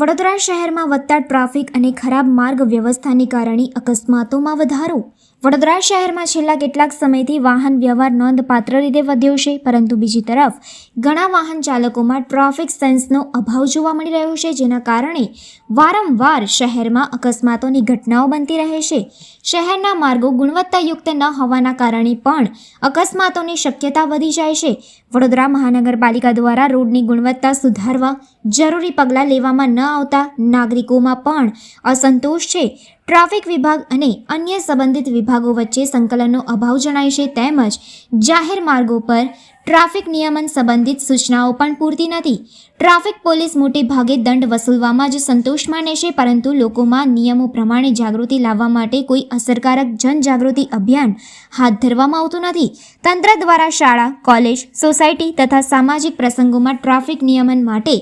વડોદરા શહેરમાં વધતા ટ્રાફિક અને ખરાબ માર્ગ વ્યવસ્થાને કારણે અકસ્માતોમાં વધારો. વડોદરા શહેરમાં છેલ્લા કેટલાક સમયથી વાહન વ્યવહાર નોંધપાત્ર રીતે વધ્યો છે, પરંતુ બીજી તરફ ઘણા વાહન ચાલકોમાં ટ્રાફિક સેન્સનો અભાવ જોવા મળી રહ્યો છે, જેના કારણે વારંવાર શહેરમાં અકસ્માતોની ઘટનાઓ બનતી રહે છે. શહેરના માર્ગો ગુણવત્તાયુક્ત ન હોવાના કારણે પણ અકસ્માતોની શક્યતા વધી જાય છે. વડોદરા મહાનગરપાલિકા દ્વારા રોડની ગુણવત્તા સુધારવા જરૂરી પગલાં લેવામાં ન આવતા નાગરિકોમાં પણ અસંતોષ છે. ટ્રાફિક વિભાગ અને અન્ય સંબંધિત વિભાગો વચ્ચે સંકલનનો અભાવ જણાય છે તેમજ જાહેર માર્ગો પર ટ્રાફિક નિયમન સંબંધિત સૂચનાઓ પણ પૂરતી નથી. ટ્રાફિક પોલીસ મોટે ભાગે દંડ વસૂલવામાં જ સંતોષ માને છે, પરંતુ લોકોમાં નિયમો પ્રમાણે જાગૃતિ લાવવા માટે કોઈ અસરકારક જનજાગૃતિ અભિયાન હાથ ધરવામાં આવતું નથી. તંત્ર દ્વારા શાળા, કોલેજ, સોસાયટી તથા સામાજિક પ્રસંગોમાં ટ્રાફિક નિયમન માટે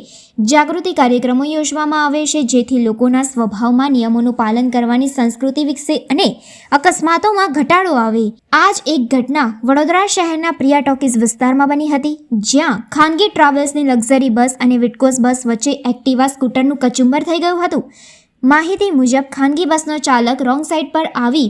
જાગૃતિ કાર્યક્રમો યોજવામાં આવે છે, જેથી લોકોના સ્વભાવમાં નિયમોનું પાલન કરવાની સંસ્કૃતિ વિકસે અને અકસ્માતોમાં ઘટાડો આવે. આ જ એક ઘટના વડોદરા શહેરના પ્રિયા ટોકીઝ વિસ્તારમાં બની હતી, જ્યાં ખાનગી ટ્રાવેલ્સની લક્ઝરી બસ અને વિટકોસ બસ વચ્ચે એક્ટિવા સ્કૂટરનું કચુંબર થઈ ગયું હતું. માહિતી મુજબ, ખાનગી બસનો ચાલક રોંગ સાઈડ પર આવી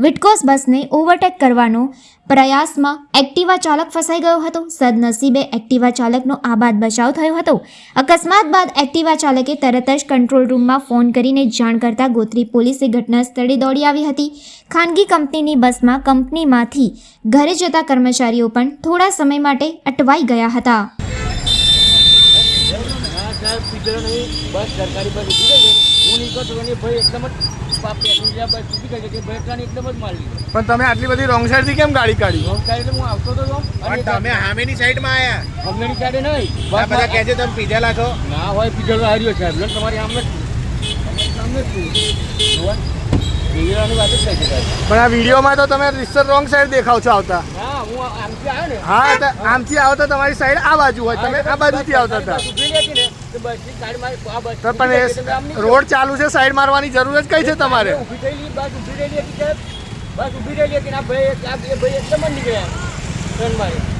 વિટકોસ બસને ઓવરટેક કરવાનો પ્રયાસમાં એક્ટિવા ચાલક ફસાઈ ગયો હતો. સદનસીબે એક્ટિવા ચાલકનો આબાદ બચાવ થયો હતો. અકસ્માત બાદ એક્ટિવા ચાલકે તરત જ કંટ્રોલ રૂમમાં ફોન કરીને જાણ કરતા ગોત્રી પોલીસે ઘટના સ્થળે દોડી આવી હતી. ખાનગી કંપનીની બસમાં કંપનીમાંથી ઘરે જતા કર્મચારીઓ પણ થોડા સમય માટે અટવાઈ ગયા હતા. સરકારી બસ પેસેન્જર બસ ગઈ કે ભાઈ એકદમ જ મારી લીધો પણ તમે આટલી બધી રોંગ સાઈડથી કેમ ગાડી કાઢી? રોંગ સાઈડ હું આવતો હતો અને તમે હામેની સાઈડમાં આયા. અમનેની સાઈડે નહીં. આ બધા કહે છે તમે પીધેલા છો. ના હોય પીધેલો હાર્યો સાહેબ. લો તમારી આમ થાય છે પણ આ વિડીયોમાં તો તમે રિસર રોંગ સાઈડ દેખાવ છો આવતા. હા હું આમથી આવ્યો ને. હા તો આમથી આવો તો તમારી સાઈડ આ બાજુ હોય. તમે આ બાજુથી આવતા હતા. તો પણ એ રોડ ચાલુ છે સાઈડ મારવાની જરૂર જ કઈ છે તમારે? ઊભી થયેલી બસ ઊભી રહેલી હતી બસ ઊભી રહેલી હતી ને આ ભાઈ આ ભાઈ એકદમ જ નીકળ્યા. ટ્રેન મારી.